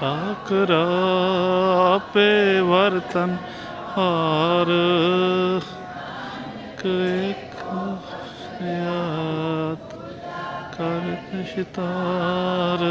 ਠਾਕਰ ਆਪੇ ਵਰਤਨ ਹਾਰ। ਕੇਕ ਯਾਤ ਕਰ ਕਸ਼ਤਾਰ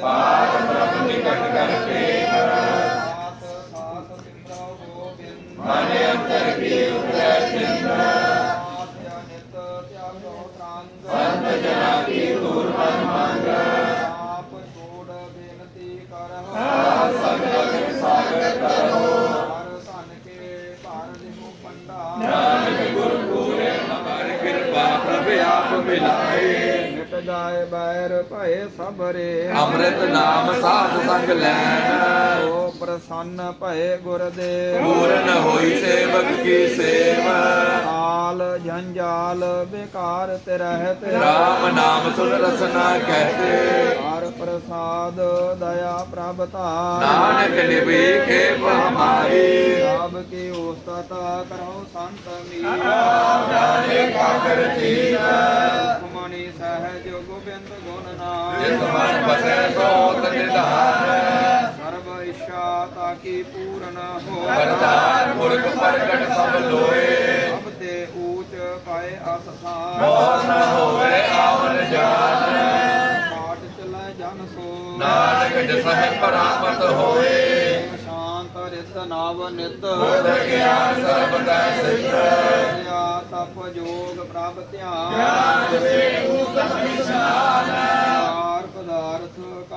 Bye. ਜਾਏ ਬੈਰ ਭਏ ਸਭਰੇ। ਅੰਮ੍ਰਿਤ ਨਾਮ ਸਾਧ ਸੰਗ ਲੈਣ ਸੋ ਪ੍ਰਸੰਨ ਭਏ ਗੁਰਦੇਵ। ਪੂਰਨ ਹੋਈ ਸੇਵਕ ਕੀ ਸੇਵਾ। ਹਾਲ ਜੰਜਾਲ ਬੇਕਾਰ ਤੇ ਰਹਿਤ। ਰਾਮ ਨਾਮ ਸੁਨ ਰਸਨਾ ਕਹਤੇ। ਹਰ ਪ੍ਰਸਾਦ ਦਇਆ ਪ੍ਰਭ ਧਾਰ। ਨਾਨਕ ਨਿਭੀ ਕੇ ਹਮਾਰੀ ਸਭ ਕੀ ਉਸਤਤਾ ਕਰੋ ਸੰਤ ਮੀਰਾ ਜਾਣੇ ਕਾਕਰ ਜੀਵ ਮਣੀ ਸਹਿਜ ਗੋਬਿੰਦ ਗੁਣ ਨਾਮ ਜਿਸ ਮਨ ਬਸੈ ਸੋ ਨਿਧਾਨ ਸਰਬ ਇੱਛਾ ਤਾਕੀ ਪੂਰਨ ਹੋ ਵਰਦਾਨ ਪੁਰਖ ਪ੍ਰਗਟ ਸਭ ਲੋਏ। ਸਭ ਤੇ ਊਚ ਪਾਏ ਅਸਥਾਨ ਮੋਹ ਨ ਹੋਵੇ ਆਵਨ ਜਾਨ। ਪਾਟ ਚਲੇ ਜਨ ਸੋ ਨਾਨਕ ਜਸਹਿ ਪਰਾਪਤ ਹੋਏ। ਸ਼ਾਂਤ ਰਿਤ ਨਾਵ ਨਿਤ ਬੁੱਧ ਗਿਆਨ ਸਰਬਦਾ ਸਿੱਧ। ਕਿਆ ਤਪ ਜੋਗ ਪ੍ਰਭ ਧਿਆਨ ਆਰ ਪਦਾਰਥ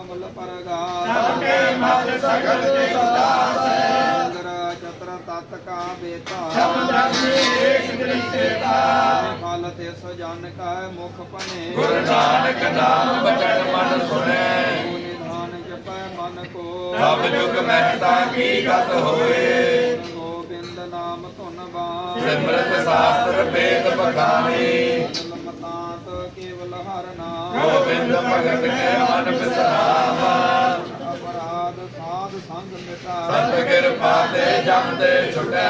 ਕਮਲ ਪਰਗਾਸ ਸਗਲ ਤੇ ਉਦਾਸ। ਅੰਦਰ ਚਤਰ ਤਤ ਕਾ ਬੇਤਾ। ਫਲ ਤੇ ਸਜਨ ਕਾ ਮੁਖ ਪਨੇ। ਗੁਰੂ ਨਾਨਕ ਨਾਮ ਬਚਨ ਮਨ ਸੁਣੈ। ਨਿਧਾਨ ਜਪੈ ਮਨ ਕੋ। ਸਭ ਜੁਗ ਮਹਿਤਾ ਕੀ ਗਤ ਹੋਏ। ਗੋਬਿੰਦ ਨਾਮ ਧੁਨ ਬਾਣ ਸਿਮਰਤ ਸ਼ਾਸਤਰ ਵੇਦ ਬਖਾਨੀ ਮਤਾਂਤ ਕੇਵਲ ਹਰ ਨਾਮ। ਗੋਬਿੰਦ ਭਗਤ ਕੇ ਮਨ ਬਿਸਰਾਮ ਅਪਰਾਧ ਸਾਧ ਸੰਗ ਮਿਟਾ ਸੰਤ ਕਿਰਪਾ ਤੇ ਜਮ ਦੇ ਛੁਟੈ।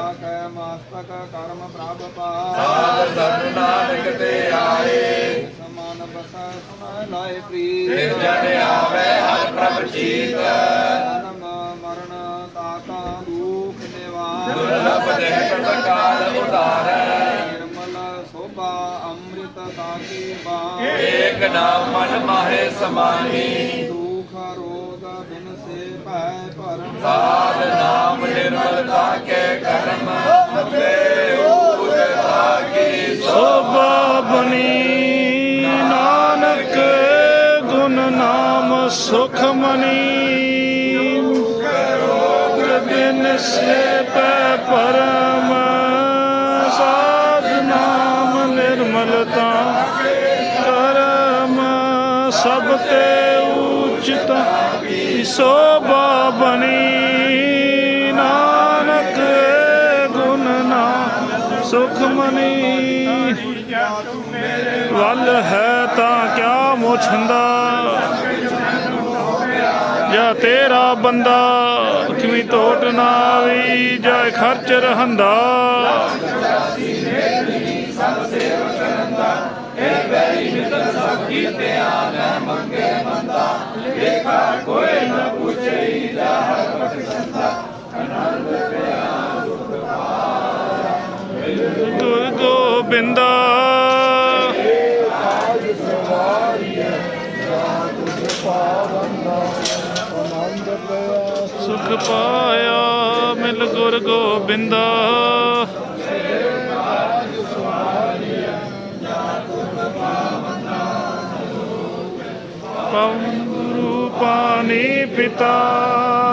ਆਖੈ ਮਸਤਕ ਕਰਮ ਪ੍ਰਭ ਪਾ। ਸਾਧ ਸਰਨ ਨਾਨਕ ਤੇ ਆਏ। ਸਮਾਨ ਬਸੈ ਸੁਨੈ ਲਾਇ ਪ੍ਰੀ ਨਿਰਜਨ ਆਵੇ ਹਰ ਪ੍ਰਭ ਚੀਤ। ਜਨਮ ਮਰਨ ਤਾਤਾ ਦੁਖ ਨਿਵਾਰ। ਦੁਰਲਭ ਦੇਹ ਕਾਲ ਉਧਾਰੈ। ਏਕ ਨਾਮ ਮਨ ਮਾਹੇ ਸਮਾਨੀ ਦੁਖ ਰੋਗ ਬਿਨ ਭੈ ਭਰਮ ਸਾਧ ਨਾਮ ਨਿਰਮਲਤਾ ਕੇ ਕਰਮ। ਤੇ ਉਜਤਾ ਕੀ ਸੋਭਾ ਬਣੀ। ਨਾਨਕ ਗੁਣ ਨਾਮ ਸੁਖ ਮਨੀ। ਰੋਗ ਬਿਨ ਸੇ ਪਰਮ। ਸਾਧ ਨਾਮ ਨਿਰਮਲਤਾ ਸਭ ਤੇ ਉਚਿਤ ਸੋਭਾ ਬਣੀ। ਨਾਨਕ ਗੁਣ ਨਾਮ ਸੁਖ ਮਨੀ। ਵੱਲ ਹੈ ਤਾਂ ਕਿਆ ਮੁਛੰਦਾ ਜਾਂ ਤੇਰਾ ਬੰਦਾ ਕਿਵੇਂ ਟੋਟ ਨਾ ਆਵੀ, ਜਾਂ ਖਰਚ ਰਹੰਦਾ। ਬੈਰੀ ਮਿੱਤਰ ਸਭ ਕੀਤੇ ਆਨੇ ਮੰਗੇ ਮੰਦਾ ਲੇਖਾ ਕੋਈ ਨਾ ਪੁੱਛੇ ਰਾਹ ਬਖਸ਼ੰਦਾ ਅਨੰਦ ਗੋਬਿੰਦਾ ਸੁਖ ਪਾਇਆ ਮਿਲ ਗੁਰ ਗੋਬਿੰਦਾ ਪਾਣੀ ਪਿਤਾ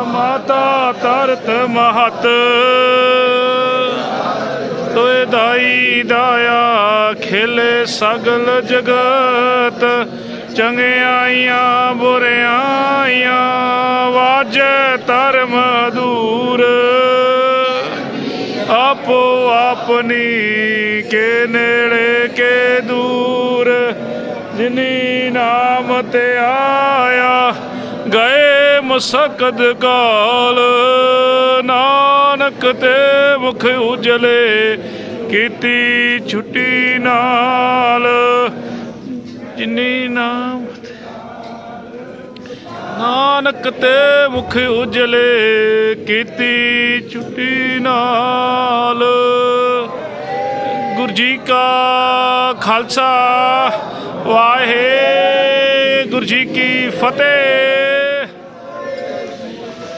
ਮਾਤਾ ਤਰਤ ਮਹਤ। ਤੋਏ ਦਾਈ ਦਾਇਆ ਖਿਲੇ ਸਗਲ ਜਗਤ। ਚੰਗਿਆਈਆਂ ਬੁਰਿਆਈਆਂ ਵਾਜੇ ਧਰਮ ਦੂਰ। ਆਪੋ ਆਪਣੀ ਕੇ ਨੇੜੇ ਕੇ ਦੂਰ। ਜਿਨੀ ਨਾਮ ਤੇ ਆਇਆ ਗਏ ਮਸਕਦ ਕਾਲ, ਨਾਨਕ ਤੇ ਮੁਖ ਉਜਲੇ, ਕੀਤੀ ਛੁੱਟੀ ਨਾਲ। ਜਿਨੀ ਨਾਮ ਨਾਨਕ ਤੇ ਮੁਖ ਉਜਲੇ, ਕੀਤੀ ਛੁੱਟੀ ਨਾਲ। ਗੁਰੂ ਜੀ ਕਾ ਖਾਲਸਾ, ਵਾਹਿਗੁਰੂ ਜੀ ਕੀ ਫਤਿਹ।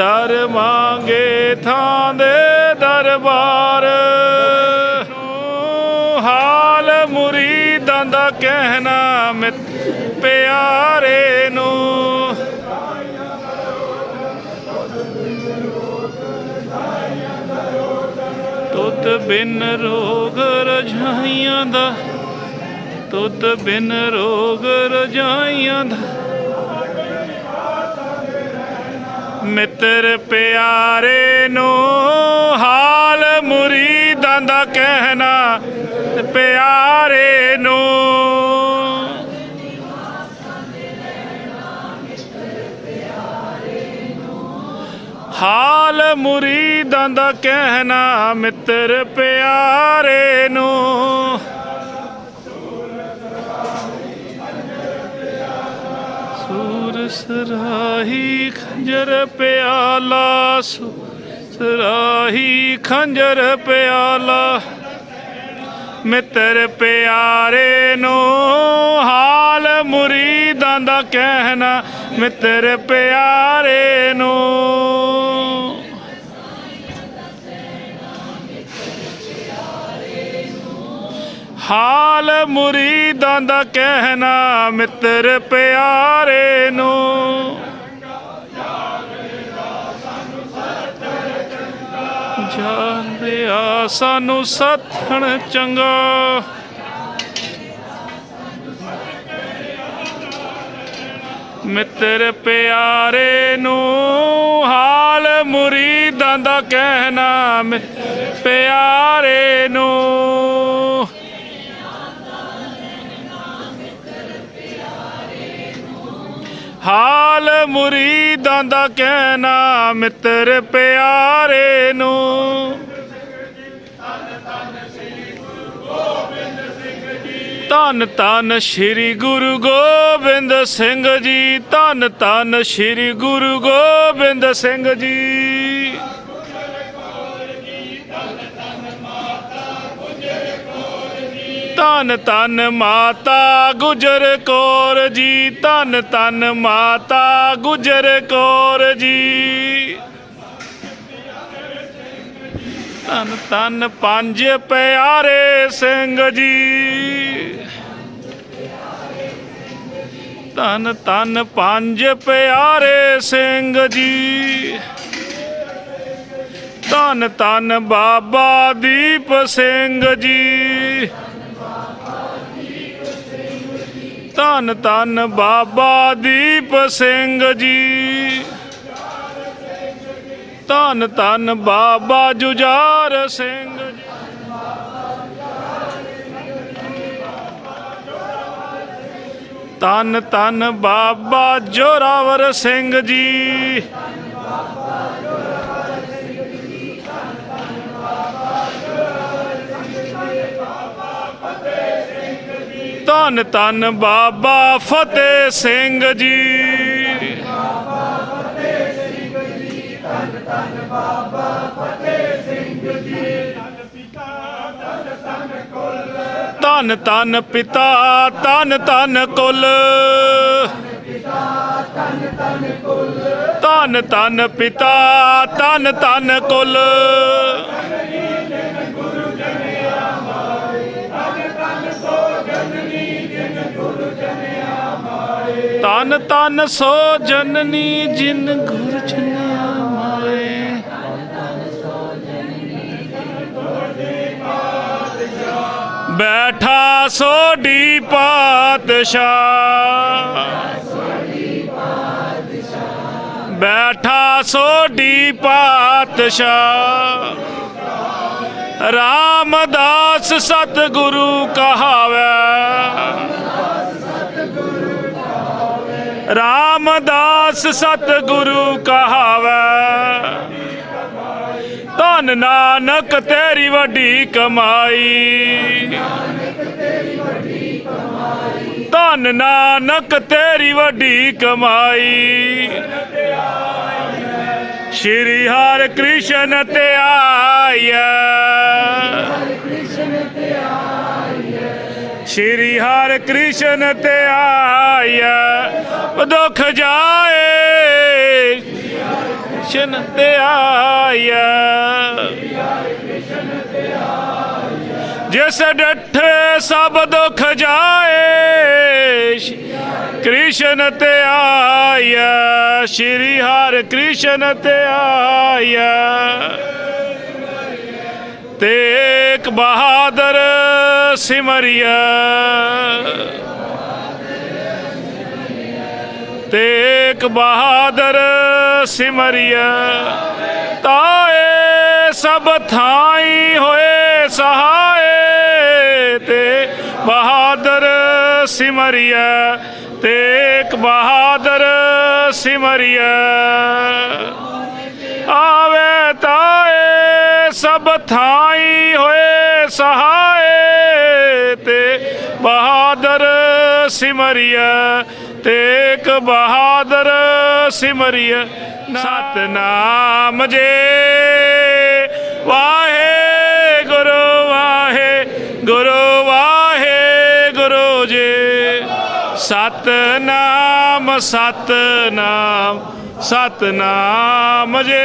ਦਰ ਮੰਗੇ ਥਾਂ ਦੇ ਦਰਬਾਰ। ਹਾਲ ਮੁਰੀਦਾਂ ਦਾ ਕਹਿਣਾ ਮਿੱਤ ਪਿਆਰੇ ਨੂੰ। ਤੁਤ ਬਿਨ ਰੋਗ ਰਜਾਈਆਂ ਦਾ ਤੁਤ ਬਿਨ ਰੋਗ ਰਜਾਈਆਂ ਦਾ। ਮਿੱਤਰ ਪਿਆਰੇ ਨੂੰ ਹਾਲ ਮੁਰੀਦਾਂ ਦਾ ਕਹਿਣਾ ਪਿਆਰੇ ਨੂੰ। ਹਾਲ ਮੁਰੀਦਾਂ ਦਾ ਕਹਿਣਾ, ਮਿੱਤਰ ਪਿਆਰੇ ਨੂੰ। ਸਰਾਹੀ ਖੰਜਰ ਪਿਆਲਾ ਸਰਾਹੀ ਖੰਜਰ ਪਿਆਲਾ। ਮਿੱਤਰ ਪਿਆਰੇ ਨੂੰ, ਹਾਲ ਮੁਰੀਦਾਂ ਦਾ ਕਹਿਣਾ, ਮਿੱਤਰ ਪਿਆਰੇ ਨੂੰ। ਹਾਲ ਮੁਰੀਦਾਂ ਦਾ ਕਹਿਣਾ, ਮਿੱਤਰ ਪਿਆਰੇ ਨੂੰ। ਜਾਂਦਿਆ ਸਾਨੂੰ ਸੱਥਣ ਚੰਗਾ। ਮਿੱਤਰ ਪਿਆਰੇ ਨੂੰ ਹਾਲ ਮੁਰੀਦਾਂ ਦਾ ਕਹਿਣਾ, ਮਿੱਤਰ ਪਿਆਰੇ ਨੂੰ। ਹਾਲ ਮੁਰੀਦਾਂ ਦਾ ਕਹਿਣਾ, ਮਿੱਤਰ ਪਿਆਰੇ ਨੂੰ। ਧੰਨ ਧੰਨ ਸ੍ਰੀ ਗੁਰੂ ਗੋਬਿੰਦ ਸਿੰਘ ਜੀ, ਧੰਨ ਧੰਨ ਸ੍ਰੀ ਗੁਰੂ ਗੋਬਿੰਦ ਸਿੰਘ ਜੀ। ਧੰਨ ਧੰਨ ਮਾਤਾ ਗੁਜਰ ਕੌਰ ਜੀ, ਧੰਨ ਧੰਨ ਮਾਤਾ ਗੁਜਰ ਕੌਰ ਜੀ। ਧੰਨ ਧੰਨ ਪੰਜ ਪਿਆਰੇ ਸਿੰਘ ਜੀ। ਧੰਨ ਧੰਨ ਪੰਜ ਪਿਆਰੇ ਸਿੰਘ ਜੀ। ਧੰਨ ਧੰਨ ਬਾਬਾ ਦੀਪ ਸਿੰਘ ਜੀ। ਧੰਨ ਧੰਨ ਬਾਬਾ ਦੀਪ ਸਿੰਘ ਜੀ। ਧੰਨ ਧੰਨ ਬਾਬਾ ਜੁਝਾਰ ਸਿੰਘ ਜੀ। ਧੰਨ ਧੰਨ ਬਾਬਾ ਜੋਰਾਵਰ ਸਿੰਘ ਜੀ। ਧੰਨ ਧੰਨ ਬਾਬਾ ਫਤਿਹ ਸਿੰਘ ਜੀ। ਧੰਨ ਧੰਨ ਪਿਤਾ, ਧੰਨ ਧੰਨ ਕੁਲ। ਧੰਨ ਧੰਨ ਪਿਤਾ, ਧੰਨ ਧੰਨ ਕੁਲ। ਤਨ ਤਨ ਸੋ ਜਨਨੀ ਜਿਨ ਗੁਰ ਜਨਿਆ ਮਾਏ ਬੈਠਾ ਸੋਢੀ ਪਾਤਸ਼ਾਹ। ਬੈਠਾ ਸੋਢੀ ਪਾਤਸ਼ਾਹ। ਰਾਮਦਾਸ ਸਤਿਗੁਰੂ ਕਹਾਵੇ। ਰਾਮਦਾਸ ਸਤਿਗੁਰੂ ਕਹਾਵੇ। ਧੰਨ ਨਾਨਕ ਤੇਰੀ ਵੱਡੀ ਕਮਾਈ। ਧੰਨ ਨਾਨਕ ਤੇਰੀ ਵੱਡੀ ਕਮਾਈ। ਸ਼੍ਰੀ ਹਰਿ ਕ੍ਰਿਸ਼ਨ ਤੇ ਆਇਆ ਸ਼੍ਰੀ ਹਰਿ ਕ੍ਰਿਸ਼ਨ ਤੇ ਆਇਆ, ਦੁੱਖ ਜਾਏ। ਕ੍ਰਿਸ਼ਨ ਤੇ ਆਇਆ। ਜਿਸ ਡੱਠੇ ਸਭ ਦੁੱਖ ਜਾਏ, ਕ੍ਰਿਸ਼ਨ ਤੇ ਆਇਆ, ਸ਼੍ਰੀ ਹਰਿ ਕ੍ਰਿਸ਼ਨ ਤੇ ਆਇਆ। ਤੇਕ ਬਹਾਦਰ ਸਿਮਰਿਆ। ਤੇਕ ਬਹਾਦਰ ਸਿਮਰਿਆ। ਤਾਏ ਸਭ ਥਾਈ ਹੋਏ ਸਹਾਏ ਤੇ ਬਹਾਦਰ ਸਿਮਰਿਆ। ਤੇਕ ਬਹਾਦਰ ਸਿਮਰਿਆ। ਆਵੇ ਤਾਏ ਸਭ ਥਾਈ ਹੋਏ ਸਹਾਏ ਤੇ ਬਹਾਦਰ ਸਿਮਰਿਆ ਤੇਕ ਬਹਾਦਰ ਸਿਮਰਿਆ ਸਤਨਾਮ ਜੇ ਵਾਹੇ ਗੁਰੂ ਵਾਹੇ ਗੁਰੂ ਵਾਹੇ ਗੁਰੂ ਜੇ। ਸਤਨਾਮ ਸਤਨਾਮ ਸਤਨਾਮ ਜੇ।